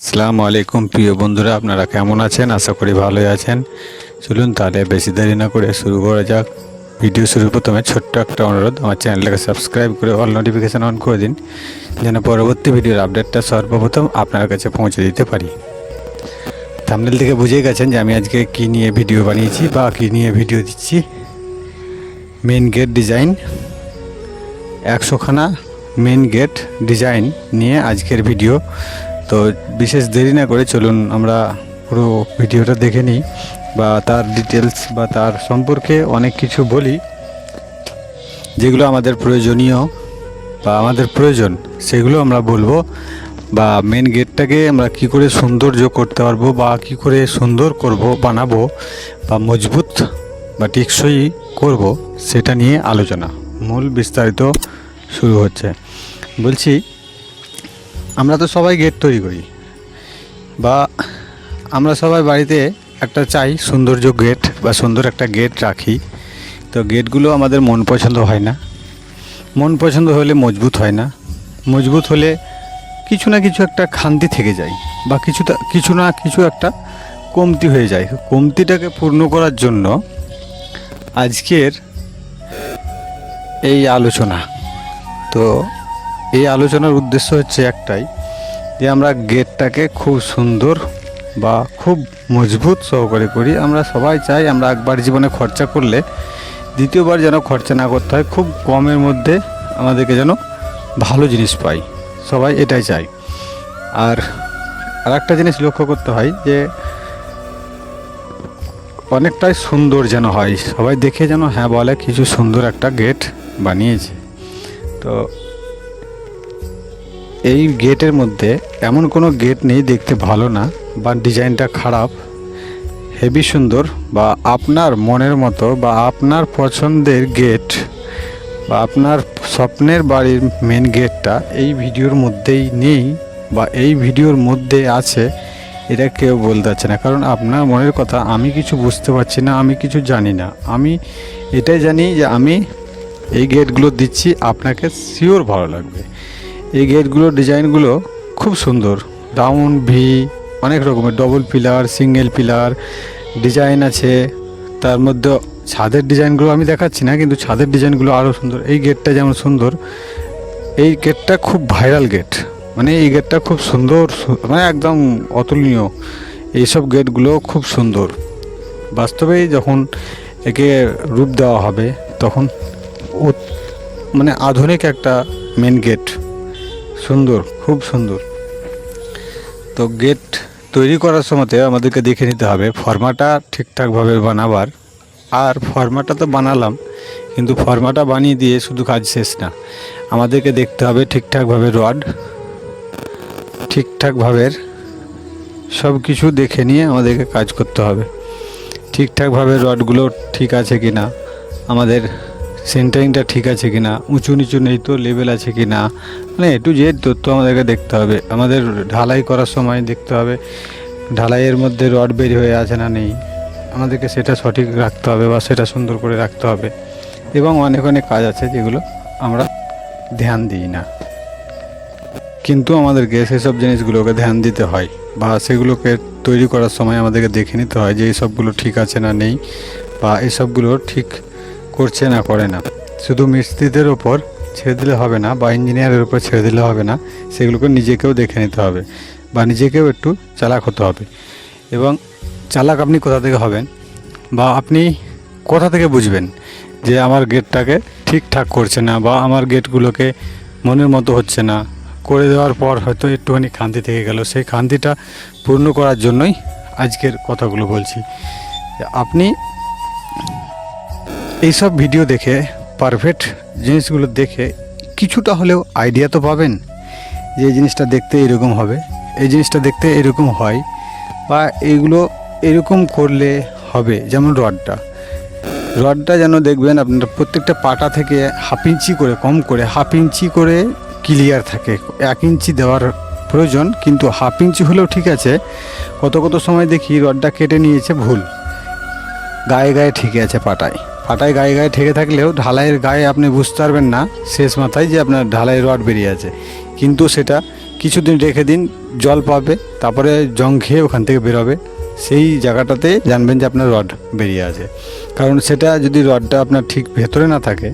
আসসালামু আলাইকুম, প্রিয় বন্ধুরা, আপনারা কেমন আছেন? আশা করি ভালোই আছেন। চলুন তাহলে বেশি দেরি না করে শুরু করা যাক। ভিডিও শুরু প্রথমে ছোট্ট একটা অনুরোধ, আমার চ্যানেলটাকে সাবস্ক্রাইব করে অল নোটিফিকেশান অন করে দিন, যেন পরবর্তী ভিডিওর আপডেটটা সর্বপ্রথম আপনার কাছে পৌঁছে দিতে পারি। থামনেল থেকে বুঝেই গেছেন যে আমি আজকে কী নিয়ে ভিডিও বানিয়েছি বা কী নিয়ে ভিডিও দিচ্ছি। মেন গেট ডিজাইন একশোখানা মেন গেট ডিজাইন নিয়ে আজকের ভিডিও। তো বিশেষ দেরি না করে চলুন আমরা পুরো ভিডিওটা দেখে নিই বা তার ডিটেলস বা তার সম্পর্কে অনেক কিছু বলি, যেগুলো আমাদের প্রয়োজনীয় বা আমাদের প্রয়োজন, সেগুলো আমরা বলব বা মেন গেটটাকে আমরা কি করে সৌন্দর্য করতে পারব বা কি করে সুন্দর করব, বানাবো বা মজবুত বা টেকসই করব, সেটা নিয়ে আলোচনা। মূল বিস্তারিত শুরু হচ্ছে। বলছি আমরা তো সবাই গেট তৈরি করি। বা আমরা সবাই বাড়িতে একটা চাই সৌন্দর্য গেট বা সুন্দর একটা গেট রাখি। তো গেটগুলো আমাদের মন পছন্দ হয় না। মন পছন্দ হলে মজবুত হয় না। মজবুত হলে কিছু না কিছু একটা খান্তি থেকে যায় বা কিছুটা কিছু না কিছু একটা কমতি হয়ে যায়। কমতিটাকে পূর্ণ করার জন্য আজকের এই আলোচনা। তো এই আলোচনার উদ্দেশ্য হচ্ছে একটাই যে আমরা গেটটাকে খুব সুন্দর বা খুব মজবুত সহকারে করি। আমরা সবাই চাই আমরা একবার জীবনে খরচা করলে, দ্বিতীয়বার যেন খরচা না করতে হয়, খুব কমের মধ্যে আমাদেরকে যেন ভালো জিনিস পাই। সবাই এটাই চাই। আর আর একটা জিনিস লক্ষ্য করতে হয় যে অনেকটাই সুন্দর যেন হয়। সবাই দেখে যেন হ্যাঁ বলে, কিছু সুন্দর একটা গেট বানিয়েছে। তো এই গেটের মধ্যে এমন কোনো গেট নেই দেখতে ভালো না, বা ডিজাইনটা খারাপ, হেভি সুন্দর, বা আপনার মনের মতো, বা আপনার পছন্দের গেট, বা আপনার স্বপ্নের বাড়ির মেন গেটটা এই ভিডিওর মধ্যেই নেই, বা এই ভিডিওর মধ্যে আছে, এটা কেউ বলতে পারছে না। কারণ আপনার মনের কথা আমি কিছু বুঝতে পারছি না, আমি কিছু জানি না। আমি এটাই জানি যে আমি এই গেটগুলো দিচ্ছি, আপনাকে শিওর ভালো লাগবে। এই গেটগুলোর ডিজাইনগুলো খুব সুন্দর। ডাউন ভি অনেক রকমের double pillar single pillar design আছে। তার মধ্যে ছাদের ডিজাইনগুলো আমি দেখাচ্ছি না, কিন্তু ছাদের ডিজাইনগুলো আরও সুন্দর। এই গেটটা যেমন সুন্দর, এই গেটটা খুব ভাইরাল গেট। মানে এই গেটটা খুব সুন্দর মানে একদম অতুলনীয়। এইসব গেটগুলো খুব সুন্দর। বাস্তবেই যখন একে রূপ দেওয়া হবে, তখন মানে আধুনিক একটা মেন গেট সুন্দর, খুব সুন্দর। তো গেট তৈরি করার সময়তে আমাদেরকে দেখে নিতে হবে ফর্মাটা ঠিকঠাকভাবে বানাবার। আর ফর্মাটা তো বানালাম, কিন্তু ফর্মাটা বানিয়ে দিয়ে শুধু কাজ শেষ না। আমাদেরকে দেখতে হবে ঠিকঠাকভাবে রড ঠিকঠাকভাবে সব কিছু দেখে নিয়ে আমাদেরকে কাজ করতে হবে। ঠিকঠাকভাবে রডগুলো ঠিক আছে কি না আমাদের সেন্টারিংটা ঠিক আছে কি না উঁচু নিচু নেই তো লেভেল আছে কি না মানে একটু যে তথ্য আমাদেরকে দেখতে হবে। আমাদের ঢালাই করার সময় দেখতে হবে, ঢালাইয়ের মধ্যে রড বের হয়ে আছে না নেই। আমাদেরকে সেটা সঠিক রাখতে হবে বা সেটা সুন্দর করে রাখতে হবে। এবং অনেক অনেক কাজ আছে যেগুলো আমরা ধ্যান দিই না। কিন্তু আমাদেরকে সেসব জিনিসগুলোকে ধ্যান দিতে হয় বা সেগুলোকে তৈরি করার সময় আমাদেরকে দেখে নিতে হয় যে এই সবগুলো ঠিক আছে না নেই বা এসবগুলো ঠিক করছে না, করে না। শুধু মিস্ত্রিদের ওপর ছেড়ে দিলে হবে না, বা ইঞ্জিনিয়ারের উপর ছেড়ে দিলে হবে না, সেগুলোকে নিজেকেও দেখে নিতে হবে, বা নিজেকেও একটু চালাক হতে হবে। এবং চালাক আপনি কোথা থেকে হবেন, বা আপনি কোথা থেকে বুঝবেন যে আমার গেটটাকে ঠিকঠাক করছে না, বা আমার গেটগুলোকে মনের মতো হচ্ছে না? করে দেওয়ার পর হয়তো একটুখানি খান্তি থেকে গেল। সেই খান্তিটা পূর্ণ করার জন্যই আজকের কথাগুলো বলছি। আপনি এইসব ভিডিও দেখে পারফেক্ট জিনিসগুলো দেখে কিছুটা হলেও আইডিয়া তো পাবেন যে এই জিনিসটা দেখতে এরকম হবে, এই জিনিসটা দেখতে এরকম হয় বা এইগুলো এরকম করলে হবে, যেমন রডটা। রডটা যেন দেখবেন আপনার প্রত্যেকটা পাটা থেকে হাফ ইঞ্চি করে, কম করে হাফ ইঞ্চি করে ক্লিয়ার থাকে। এক ইঞ্চি দেওয়ার প্রয়োজন, কিন্তু হাফ ইঞ্চি হলেও ঠিক আছে। কত কত সময় দেখি রডটা কেটে নিয়েছে, ভুল। গায়ে গায়ে ঠিকই আছে পাটায়। পাটায় গায়ে গায়ে ঠেকে থাকলেও ঢালাইয়ের গায়ে আপনি বুঝতে পারবেন না, শেষ মাথায় যে আপনার ঢালাই রড বেরিয়ে আছে। কিন্তু সেটা কিছুদিন রেখে দিন, জল পাবে, তারপরে জং খেয়ে ওখান থেকে বেরোবে। সেই জায়গাটাতে জানবেন যে আপনার রড বেরিয়ে আছে। কারণ সেটা যদি রডটা আপনার ঠিক ভেতরে না থাকে,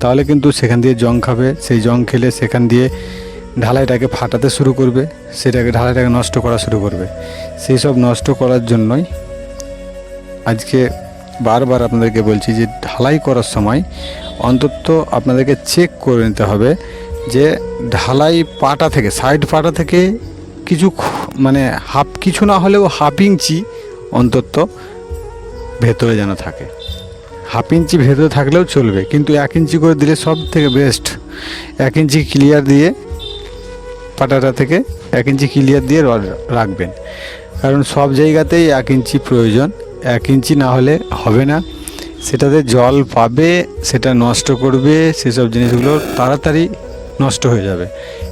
তাহলে কিন্তু সেখান দিয়ে জং খাবে। সেই জং খেলে সেখান দিয়ে ঢালাইটাকে ফাটাতে শুরু করবে, সেটাকে ঢালাইটাকে নষ্ট করা শুরু করবে। সেই সব নষ্ট করার জন্যই আজকে বারবার আপনাদেরকে বলছি যে ঢালাই করার সময় অন্তত আপনাদেরকে চেক করে নিতে হবে যে ঢালাই পাটা থেকে সাইড পাটা থেকে কিছু মানে হাফ কিছু না হলেও হাফ ইঞ্চি অন্তত ভেতরে যেন থাকে। হাফ ইঞ্চি ভেতরে থাকলেও চলবে, কিন্তু এক ইঞ্চি করে দিলে সব থেকে বেস্ট এক ইঞ্চি ক্লিয়ার দিয়ে পাটাটা থেকে এক ইঞ্চি ক্লিয়ার দিয়ে রাখবেন। কারণ সব জায়গাতেই এক ইঞ্চি প্রয়োজন। এক ইঞ্চি না হলে হবে না। সেটাতে জল পাবে, সেটা নষ্ট করবে, সেসব জিনিসগুলো তাড়াতাড়ি নষ্ট হয়ে যাবে।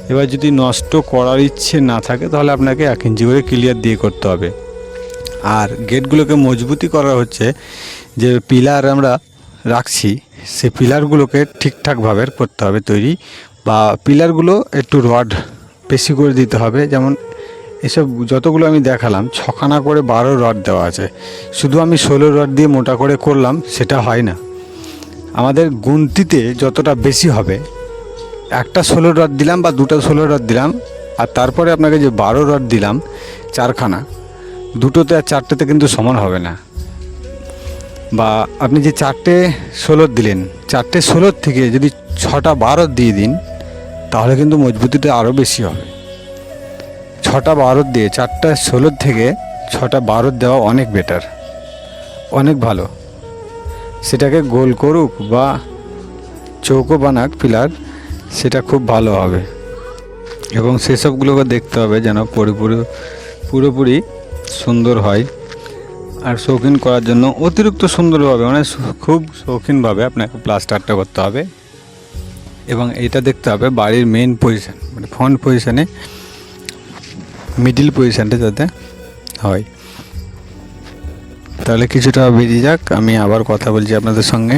এবার যদি নষ্ট করার ইচ্ছে না থাকে, তাহলে আপনাকে এক ইঞ্চি করে ক্লিয়ার দিয়ে করতে হবে। আর গেটগুলোকে মজবুতি করা হচ্ছে, যে পিলার আমরা রাখছি সে পিলারগুলোকে ঠিকঠাকভাবে করতে হবে তৈরি, বা পিলারগুলো একটু রড বেশি করে দিতে হবে, যেমন এসব যতগুলো আমি দেখালাম, ছখানা করে বারো রড দেওয়া আছে। শুধু আমি ষোলো রড দিয়ে মোটা করে করলাম, সেটা হয় না। আমাদের গুনতিতে যতটা বেশি হবে, একটা ষোলো রড দিলাম বা দুটো ষোলো রড দিলাম, আর তারপরে আপনাকে যে বারো রড দিলাম, চারখানা, দুটোতে আর চারটেতে কিন্তু সমান হবে না। বা আপনি যে চারটে ষোলোর দিলেন, চারটে ষোলোর থেকে যদি ছটা বারো দিয়ে দিন, তাহলে কিন্তু মজবুতিটা আরও বেশি হবে। ছটা বারো দিয়ে চারটা ষোলোর থেকে ছটা বারো দেওয়া অনেক বেটার অনেক ভালো। সেটাকে গোল করুক বা চৌকো বানাক পিলার সেটা খুব ভালো হবে। এবং সেসবগুলোকে দেখতে হবে যেন পুরোপুরি পুরোপুরি সুন্দর হয়। আর শৌখিন করার জন্য অতিরিক্ত সুন্দরভাবে মানে খুব শৌখিনভাবে আপনাকে প্লাস্টারটা করতে হবে। এবং এটা দেখতে হবে বাড়ির মেন পজিশান মানে ফ্রন্ট পজিশনে মিডিল পজিশনটা যাতে হয়। তাহলে কিছুটা বেরিয়ে যাক আমি আবার কথা বলছি আপনাদের সঙ্গে।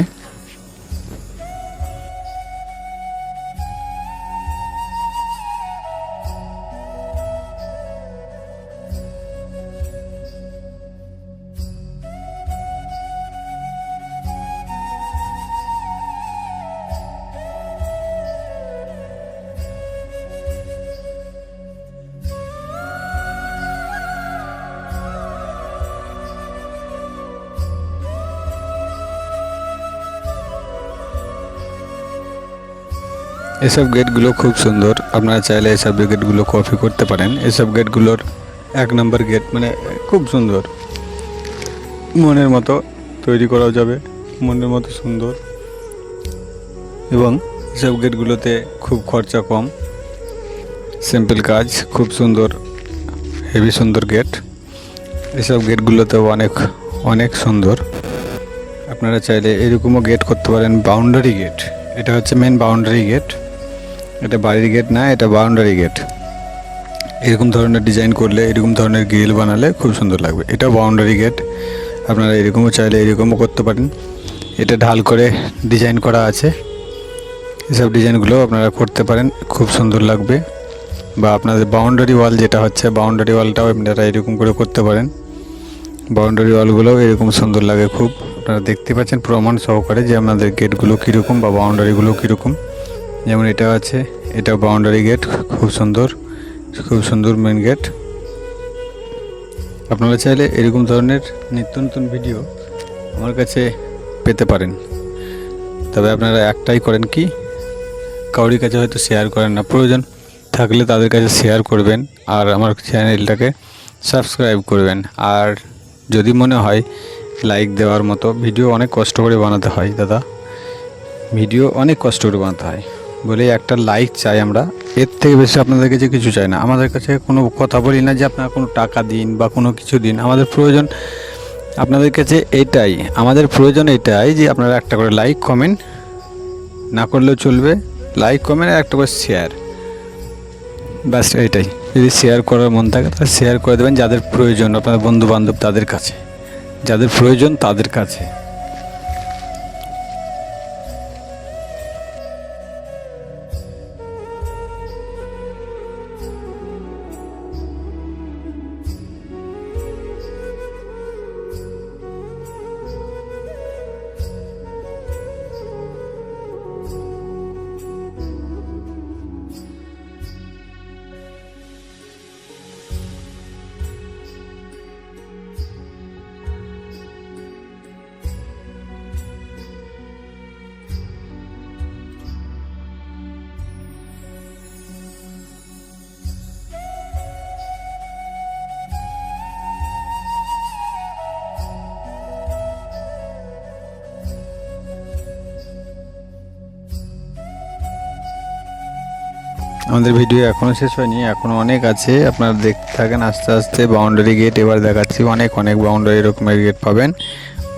এসব গেটগুলো খুব সুন্দর। আপনারা চাইলে এসব গেটগুলো কপি করতে পারেন। এসব গেটগুলোর এক নম্বর গেট মানে খুব সুন্দর। মনের মতো তৈরি করাও যাবে। মনের মতো সুন্দর। এবং এসব গেটগুলোতে খুব খরচা কম। সিম্পল কাজ, খুব সুন্দর, হেভি সুন্দর গেট। এসব গেটগুলোতেও অনেক অনেক সুন্দর। আপনারা চাইলে এরকমও গেট করতে পারেন। Boundary gate. এটা হচ্ছে মেন বাউন্ডারি গেট। এটা বাড়ির গেট না, এটা বাউন্ডারি গেট এরকম ধরনের ডিজাইন করলে, এরকম ধরনের গ্রিল বানালে খুব সুন্দর লাগবে। এটা বাউন্ডারি গেট আপনারা এরকমও চাইলে এরকমও করতে পারেন। এটা ঢাল করে ডিজাইন করা আছে। এসব ডিজাইনগুলো আপনারা করতে পারেন। খুব সুন্দর লাগবে। বা আপনাদের বাউন্ডারি ওয়াল যেটা হচ্ছে বাউন্ডারি ওয়ালটাও আপনারা এরকম করে করতে পারেন। বাউন্ডারি ওয়ালগুলোও এরকম সুন্দর লাগে খুব। আপনারা দেখতে পাচ্ছেন প্রমাণ সহকারে যে আপনাদের গেটগুলো কীরকম বা বাউন্ডারিগুলো কীরকম। যেমন এটা আছে এটা বাউন্ডারি গেট খুব সুন্দর খুব সুন্দর মেন গেট আপনারা চাইলে এরকম ধরনের নিত্য নতুন ভিডিও আমার কাছে পেতে পারেন। তবে আপনারা একটাই করেন কি কাউরির কাছে হয়তো শেয়ার করেন না। প্রয়োজন থাকলে তাদের কাছে শেয়ার করবেন আর আমার চ্যানেলটাকে সাবস্ক্রাইব করবেন। আর যদি মনে হয় লাইক দেওয়ার মতো ভিডিও অনেক কষ্ট করে বানাতে হয় দাদা। ভিডিও অনেক কষ্ট করে বানাতে হয়। বলে একটা লাইক চাই আমরা। এর থেকে বেশি আপনাদের কাছে কিছু চাই না। আমাদের কাছে কোনো কথা বলি না যে আপনারা কোনো টাকা দিন বা কোনো কিছু দিন। আমাদের প্রয়োজন আপনাদের কাছে এটাই। আমাদের প্রয়োজন এটাই যে আপনারা একটা করে লাইক কমেন্ট না করলেও চলবে। লাইক কমেন্ট আর একটা করে শেয়ার ব্যাস, এটাই। যদি শেয়ার করার মন থাকে তাহলে শেয়ার করে দেবেন যাদের প্রয়োজন আপনাদের বন্ধু বান্ধব তাদের কাছে। যাদের প্রয়োজন তাদের কাছে। আমাদের ভিডিও এখনও শেষ হয়নি এখনও অনেক আছে। আপনারা দেখতে থাকেন আস্তে আস্তে বাউন্ডারি গেট এবার দেখাচ্ছি অনেক অনেক বাউন্ডারি রকমের গেট পাবেন।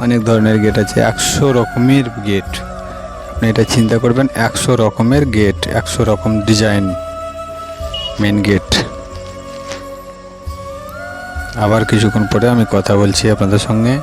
অনেক ধরনের গেট আছে, একশো রকমের গেট আপনি এটা চিন্তা করবেন, একশো রকমের গেট একশো রকম ডিজাইন মেন গেট আবার কিছুক্ষণ পরে আমি কথা বলছি আপনাদের সঙ্গে।